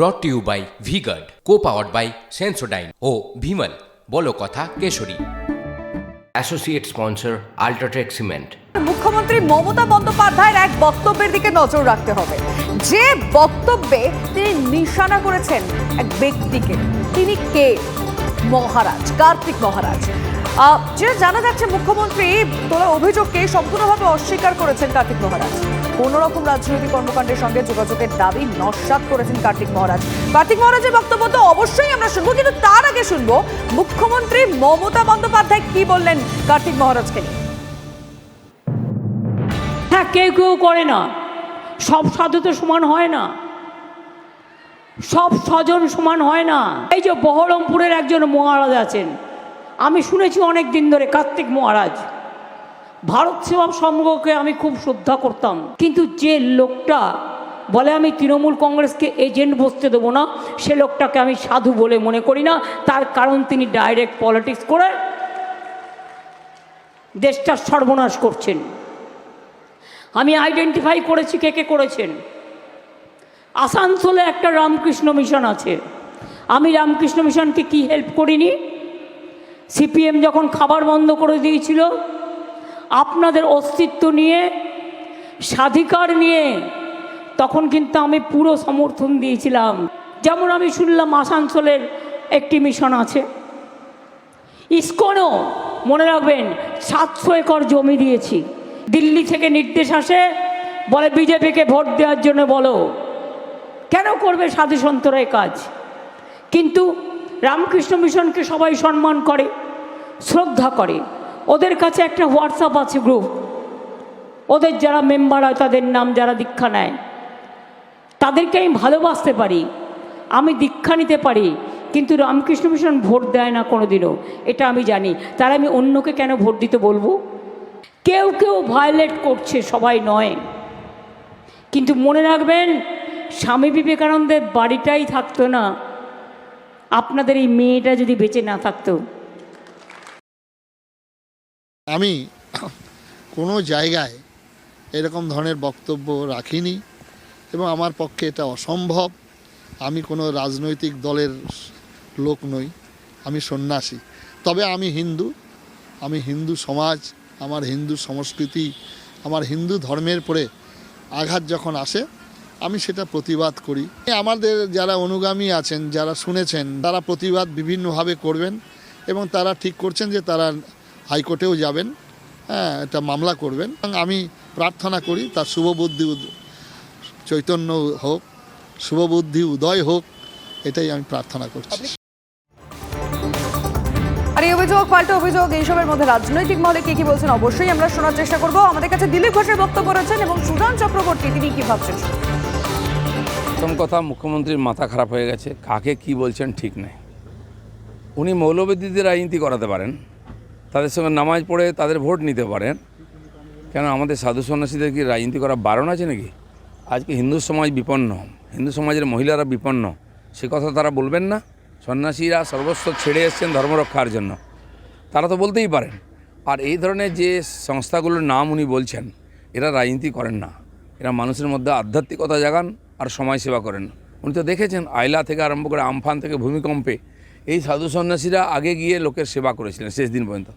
Brought to you by V Guard co powered by Sensodyne ও ভিমল বলো কথা Keshari. Associate sponsor UltraTech cement মুখ্যমন্ত্রী মমতা বন্দ্যোপাধ্যায়ের এক বক্তব্যের দিকে নজর রাখতে হবে। যে বক্তব্যে তিনি নিশানা করেছেন এক ব্যক্তিকে তিনি কে? মহারাজ, কার্তিক মহারাজ। যেটা জানা যাচ্ছে মুখ্যমন্ত্রী তোলা অভিযোগকে সম্পূর্ণভাবে অস্বীকার করেছেন কার্তিক মহারাজ। কোন রকম রাজনৈতিক কর্মকাণ্ডের সঙ্গে যোগাযোগের দাবি নস্বাত করেছেন কার্তিক মহারাজ। কার্তিক মহারাজের বক্তব্য তো অবশ্যই আমরা শুনব, কিন্তু তার আগে শুনব, মুখ্যমন্ত্রী মমতা বন্দ্যোপাধ্যায় কি বললেন কার্তিক মহারাজকে হ্যাঁ কেউ কেউ করে না। সব সাধু তো সমান হয় না। সব স্বজন সমান হয় না। এই যে বহরমপুরের একজন মহারাজ আছেন, আমি শুনেছি অনেক দিন ধরে, কার্তিক মহারাজ। ভারত সেবা সংঘকে আমি খুব শ্রদ্ধা করতাম, কিন্তু যে লোকটা বলে আমি তৃণমূল কংগ্রেসকে এজেন্ট বসতে দেবো না, সে লোকটাকে আমি সাধু বলে মনে করি না, তার কারণ তিনি ডাইরেক্ট পলিটিক্স করে দেশটার সর্বনাশ করছেন। আমি আইডেন্টিফাই করেছি কে কে করেছেন। আসানসোলে একটা রামকৃষ্ণ মিশন আছে। আমি রামকৃষ্ণ মিশনকে কি হেল্প করিনি? সিপিএম যখন খাবার বন্ধ করে দিয়েছিল, আপনাদের অস্তিত্ব নিয়ে, স্বাধিকার নিয়ে, তখন কিন্তু আমি পুরো সমর্থন দিয়েছিলাম। যেমন আমি শুনলাম আসানসোলের একটি মিশন আছে। ইস্কনও, মনে রাখবেন, সাতশো একর জমি দিয়েছি। দিল্লি থেকে নির্দেশ আসে, বলে বিজেপিকে ভোট দেওয়ার জন্য বলো। কেন করবে সাধু সন্তরা কাজ? কিন্তু রামকৃষ্ণ মিশনকে সবাই সম্মান করে, শ্রদ্ধা করে। ওদের কাছে একটা হোয়াটসঅ্যাপ আছে গ্রুপ। ওদের যারা মেম্বার হয় তাদের নাম যারা দীক্ষা নেয়, তাদেরকে আমি ভালোবাসতে পারি, আমি দীক্ষা নিতে পারি, কিন্তু রামকৃষ্ণ মিশন ভোট দেয় না কোনো দিনও এটা আমি জানি। তাহলে আমি অন্যকে কেন ভোট দিতে বলব? কেউ কেউ ভায়োলেট করছে, সবাই নয়। কিন্তু মনে রাখবেন স্বামী বিবেকানন্দের বাড়িটাই থাকতো না, আপনাদের এই মেয়েটা যদি বেঁচে না থাকতো। আমি কোনো জায়গায় এরকম ধরনের বক্তব্য রাখিনি এবং আমার পক্ষে এটা অসম্ভব। আমি কোনো রাজনৈতিক দলের লোক নই, আমি সন্ন্যাসী। তবে আমি হিন্দু আমি হিন্দু সমাজ, আমার হিন্দু সংস্কৃতি, আমার হিন্দু ধর্মের পরে আঘাত যখন আসে আমি সেটা প্রতিবাদ করি। আমাদের যারা অনুগামী আছেন, যারা শুনেছেন, তারা প্রতিবাদ বিভিন্নভাবে করবেন এবং তারা ঠিক করছেন যে তারা হাইকোর্টেও যাবেন হ্যাঁ এটা মামলা করবেন। আমি প্রার্থনা করি, তার শুভবুদ্ধি চৈতন্য হোক শুভবুদ্ধি উদয় হোক, এটাই আমি প্রার্থনা করছি। আর এই অভিযোগ, পাল্টা অভিযোগ এইসবের মধ্যে রাজনৈতিক মহলে কে কি বলছেন অবশ্যই আমরা শোনার চেষ্টা করব। আমাদের কাছে দিলীপ ঘোষের বক্তব্য রয়েছেন এবং সুধান চক্রবর্তী, তিনি কি ভাবছেন? প্রথম কথা, মুখ্যমন্ত্রীর মাথা খারাপ হয়ে গেছে। কাকে কি বলছেন ঠিক নেই। উনি মৌলবাদীদের রাজনীতি করাতে পারেন, তাদের সঙ্গে নামাজ পড়ে তাদের ভোট নিতে পারেন। কেন, আমাদের সাধু সন্ন্যাসীদের কি রাজনীতি করা বারণ আছে নাকি? আজকে হিন্দু সমাজ বিপন্ন, হিন্দু সমাজের মহিলারা বিপন্ন, সে কথা তারা বলবেন না? সন্ন্যাসীরা সর্বস্ব ছেড়ে এসছেন ধর্ম রক্ষার জন্য। তারা তো বলতেই পারেন। আর এই ধরনের যে সংস্থাগুলোর নাম উনি বলছেন, এরা রাজনীতি করেন না। এরা মানুষের মধ্যে আধ্যাত্মিকতা জাগান আর সমাজ সেবা করেন। উনি তো দেখেছেন আইলা থেকে আরম্ভ করে আমফান থেকে ভূমিকম্পে এই সাধু সন্ন্যাসীরা আগে গিয়ে লোকের সেবা করেছিলেন শেষ দিন পর্যন্ত।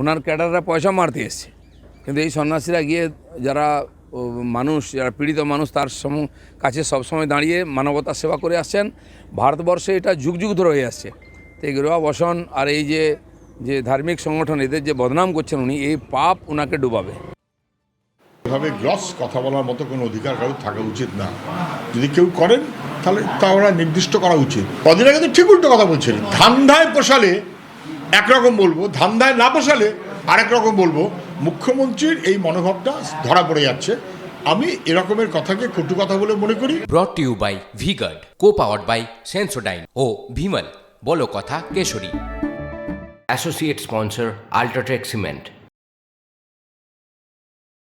ওনার ক্যাডাররা পয়সা মারতে এসছে। কিন্তু এই সন্ন্যাসীরা গিয়ে যারা মানুষ, যারা পীড়িত মানুষ, তার সম, কাছে সবসময় দাঁড়িয়ে মানবতার সেবা করে আসছেন। ভারতবর্ষে এটা যুগ যুগ ধরে হয়ে আসছে। তো এই গেরুয়া বসন আর এই যে যে ধার্মিক সংগঠন, এদের যে বদনাম করছেন উনি, এই পাপ ওনাকে ডুবাবে। এভাবে গ্রস কথা বলার মতো কোনো অধিকার কারোর থাকা উচিত না। যদি কেউ করেন তাহলে তা ওরা নির্দিষ্ট করা উচিত। কদিন আগে তো ঠিক উল্টো কথা বলছিলেন। ধান্দায় পোষালে একরকম বলব ধান্দায় না পোষালে আরেক রকম বলব। মুখ্যমন্ত্রীর এই মনোভাবটা ধরা পড়ে যাচ্ছে। আমি এরকমের কথাকে কটু কথা বলে মনে করি। Brought you by V Guard co powered by Sensodyne ও ভিমল বলো কথা Keshari. Associate sponsor UltraTech cement